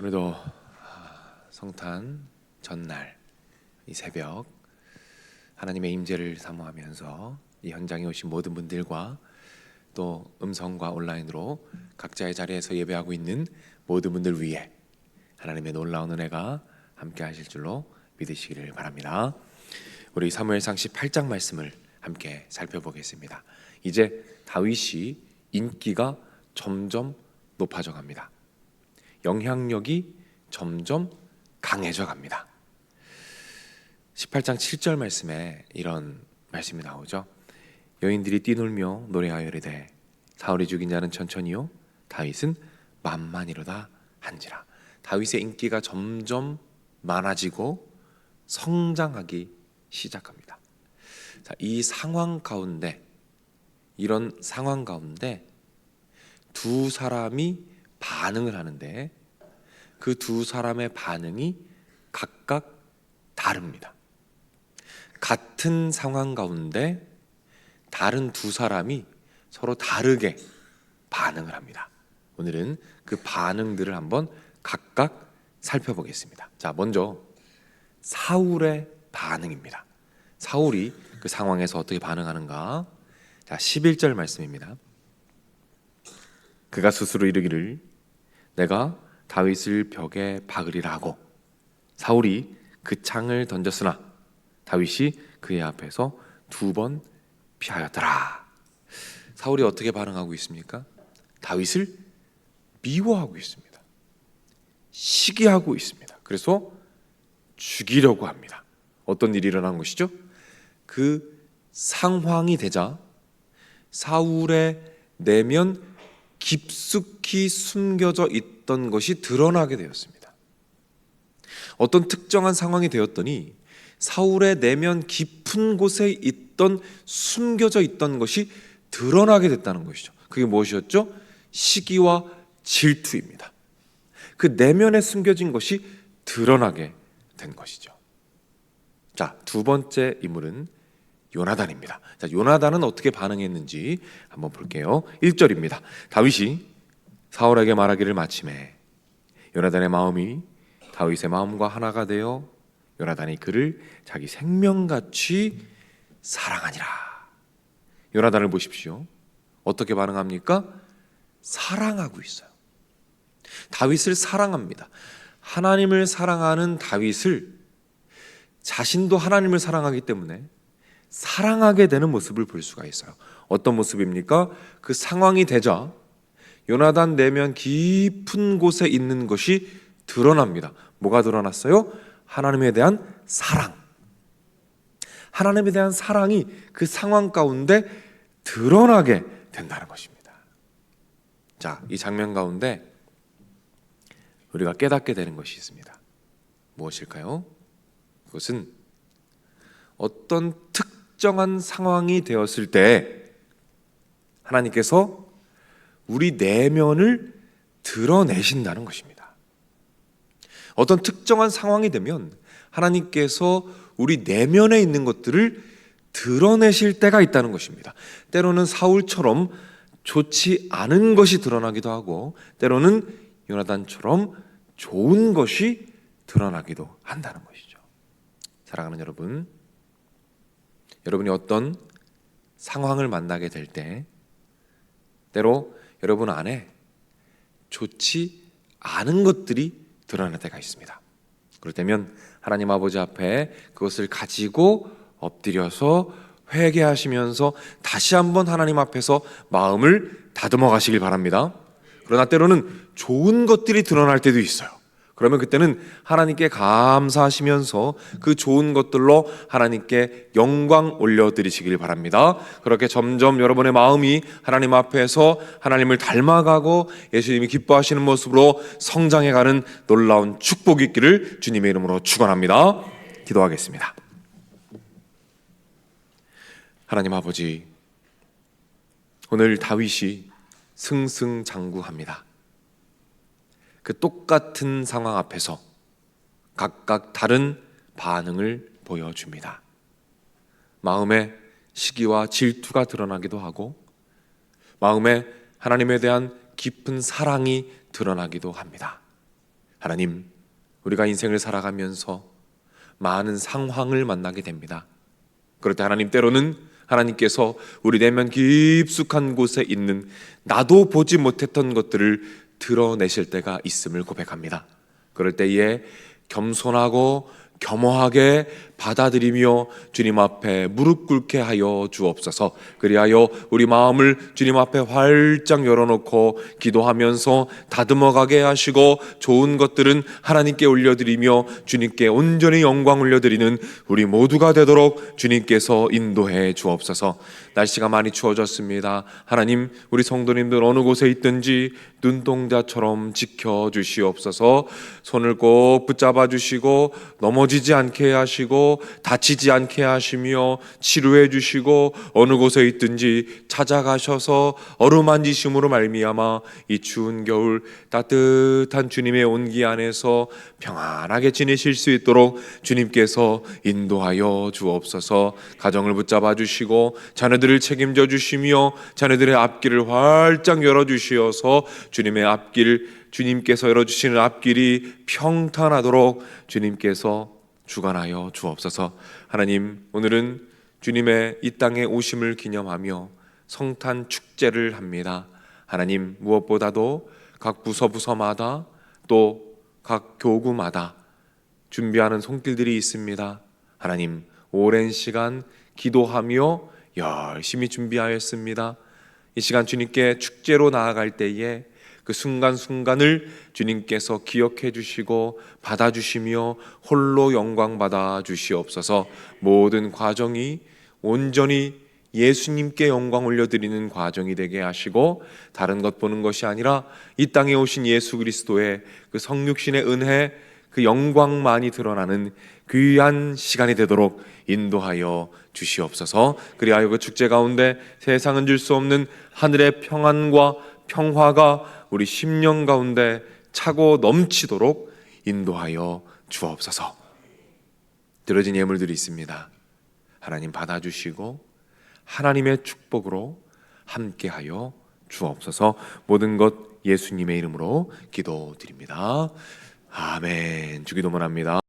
오늘도 성탄 전날 이 새벽 하나님의 임재를 사모하면서 이 현장에 오신 모든 분들과 또 음성과 온라인으로 각자의 자리에서 예배하고 있는 모든 분들 위해 하나님의 놀라운 은혜가 함께 하실 줄로 믿으시기를 바랍니다. 우리 사무엘상 18장 말씀을 함께 살펴보겠습니다. 이제 다윗이 인기가 점점 높아져 갑니다. 영향력이 점점 강해져 갑니다. 18장 7절 말씀에 이런 말씀이 나오죠. 여인들이 뛰놀며 노래하여 이르되 사울이 죽인 자는 천천히요 다윗은 만만이로다 한지라. 다윗의 인기가 점점 많아지고 성장하기 시작합니다. 자, 이 상황 가운데 이런 상황 가운데 두 사람이 반응을 하는데 그 두 사람의 반응이 각각 다릅니다. 같은 상황 가운데 다른 두 사람이 서로 다르게 반응을 합니다. 오늘은 그 반응들을 한번 각각 살펴보겠습니다. 자, 먼저 사울의 반응입니다. 사울이 그 상황에서 어떻게 반응하는가? 자, 11절 말씀입니다. 그가 스스로 이르기를 내가 다윗을 벽에 박으리라 하고 사울이 그 창을 던졌으나 다윗이 그의 앞에서 두 번 피하였더라. 사울이 어떻게 반응하고 있습니까? 다윗을 미워하고 있습니다. 시기하고 있습니다. 그래서 죽이려고 합니다. 어떤 일이 일어난 것이죠? 그 상황이 되자 사울의 내면 깊숙이 숨겨져 있던 것이 드러나게 되었습니다. 어떤 특정한 상황이 되었더니 사울의 내면 깊은 곳에 있던 숨겨져 있던 것이 드러나게 됐다는 것이죠. 그게 무엇이었죠? 시기와 질투입니다. 그 내면에 숨겨진 것이 드러나게 된 것이죠. 자, 두 번째 인물은 요나단입니다. 자, 요나단은 어떻게 반응했는지 한번 볼게요. 1절입니다. 다윗이 사울에게 말하기를 마침에 요나단의 마음이 다윗의 마음과 하나가 되어 요나단이 그를 자기 생명같이 사랑하니라. 요나단을 보십시오. 어떻게 반응합니까? 사랑하고 있어요. 다윗을 사랑합니다. 하나님을 사랑하는 다윗을 자신도 하나님을 사랑하기 때문에 사랑하게 되는 모습을 볼 수가 있어요. 어떤 모습입니까? 그 상황이 되자 요나단 내면 깊은 곳에 있는 것이 드러납니다. 뭐가 드러났어요? 하나님에 대한 사랑. 하나님에 대한 사랑이 그 상황 가운데 드러나게 된다는 것입니다. 자, 이 장면 가운데 우리가 깨닫게 되는 것이 있습니다. 무엇일까요? 그것은 어떤 특 정한 상황이 되었을 때 하나님께서 우리 내면을 드러내신다는 것입니다. 어떤 특정한 상황이 되면 하나님께서 우리 내면에 있는 것들을 드러내실 때가 있다는 것입니다. 때로는 사울처럼 좋지 않은 것이 드러나기도 하고 때로는 요나단처럼 좋은 것이 드러나기도 한다는 것이죠. 사랑하는 여러분, 여러분이 어떤 상황을 만나게 될 때 때로 여러분 안에 좋지 않은 것들이 드러날 때가 있습니다. 그럴 때면 하나님 아버지 앞에 그것을 가지고 엎드려서 회개하시면서 다시 한번 하나님 앞에서 마음을 다듬어 가시길 바랍니다. 그러나 때로는 좋은 것들이 드러날 때도 있어요. 그러면 그때는 하나님께 감사하시면서 그 좋은 것들로 하나님께 영광 올려드리시길 바랍니다. 그렇게 점점 여러분의 마음이 하나님 앞에서 하나님을 닮아가고 예수님이 기뻐하시는 모습으로 성장해가는 놀라운 축복이 있기를 주님의 이름으로 축원합니다. 기도하겠습니다. 하나님 아버지, 오늘 다윗이 승승장구합니다. 그 똑같은 상황 앞에서 각각 다른 반응을 보여줍니다. 마음에 시기와 질투가 드러나기도 하고, 마음에 하나님에 대한 깊은 사랑이 드러나기도 합니다. 하나님, 우리가 인생을 살아가면서 많은 상황을 만나게 됩니다. 그럴 때 하나님 때로는 하나님께서 우리 내면 깊숙한 곳에 있는 나도 보지 못했던 것들을 드러내실 때가 있음을 고백합니다. 그럴 때에 겸손하고 겸허하게 받아들이며 주님 앞에 무릎 꿇게 하여 주옵소서. 그리하여 우리 마음을 주님 앞에 활짝 열어놓고 기도하면서 다듬어 가게 하시고 좋은 것들은 하나님께 올려드리며 주님께 온전히 영광 올려드리는 우리 모두가 되도록 주님께서 인도해 주옵소서. 날씨가 많이 추워졌습니다. 하나님, 우리 성도님들 어느 곳에 있든지 눈동자처럼 지켜 주시옵소서. 손을 꼭 붙잡아 주시고 넘어지지 않게 하시고 다치지 않게 하시며 치료해 주시고 어느 곳에 있든지 찾아가셔서 어루만지심으로 말미암아 이 추운 겨울 따뜻한 주님의 온기 안에서 평안하게 지내실 수 있도록 주님께서 인도하여 주옵소서. 가정을 붙잡아 주시고 자녀들을 책임져 주시며 자녀들의 앞길을 활짝 열어 주시어서 주님의 앞길 주님께서 열어 주시는 앞길이 평탄하도록 주님께서 주관하여 주옵소서. 하나님, 오늘은 주님의 이 땅에 오심을 기념하며 성탄 축제를 합니다. 하나님, 무엇보다도 각 부서 부서마다 또 각 교구마다 준비하는 손길들이 있습니다. 하나님, 오랜 시간 기도하며 열심히 준비하였습니다. 이 시간 주님께 축제로 나아갈 때에 그 순간순간을 주님께서 기억해 주시고 받아 주시며 홀로 영광 받아 주시옵소서. 모든 과정이 온전히 예수님께 영광 올려드리는 과정이 되게 하시고 다른 것 보는 것이 아니라 이 땅에 오신 예수 그리스도의 그 성육신의 은혜 그 영광만이 드러나는 귀한 시간이 되도록 인도하여 주시옵소서. 그리하여 그 축제 가운데 세상은 줄 수 없는 하늘의 평안과 평화가 우리 심령 가운데 차고 넘치도록 인도하여 주옵소서. 들어진 예물들이 있습니다. 하나님 받아주시고 하나님의 축복으로 함께하여 주옵소서. 모든 것 예수님의 이름으로 기도드립니다. 아멘. 주기도문합니다.